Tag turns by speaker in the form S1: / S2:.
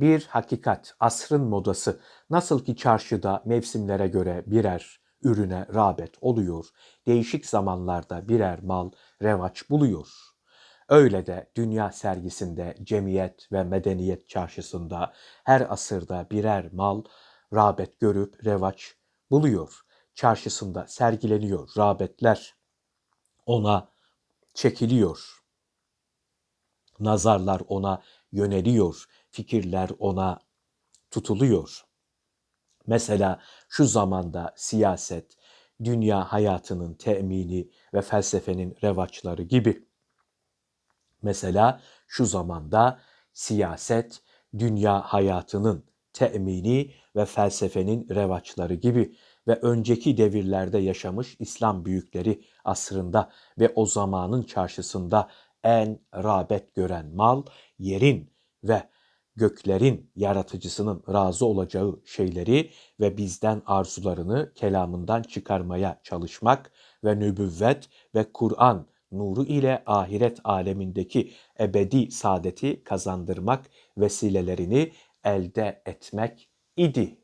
S1: Bir hakikat, asrın modası. Nasıl ki çarşıda mevsimlere göre birer ürüne rağbet oluyor, değişik zamanlarda birer mal revaç buluyor. Öyle de dünya sergisinde, cemiyet ve medeniyet çarşısında her asırda birer mal rağbet görüp revaç buluyor. Çarşısında sergileniyor rağbetler. Ona çekiliyor. Nazarlar ona yöneliyor, fikirler ona tutuluyor. Mesela şu zamanda siyaset, dünya hayatının temini ve felsefenin revaçları gibi. Mesela şu zamanda siyaset, dünya hayatının temini ve felsefenin revaçları gibi ve önceki devirlerde yaşamış İslam büyükleri asrında ve o zamanın çarşısında en rağbet gören mal yerin ve göklerin yaratıcısının razı olacağı şeyleri ve bizden arzularını kelamından çıkarmaya çalışmak ve nübüvvet ve Kur'an nuru ile ahiret alemindeki ebedi saadeti kazandırmak vesilelerini elde etmek idi.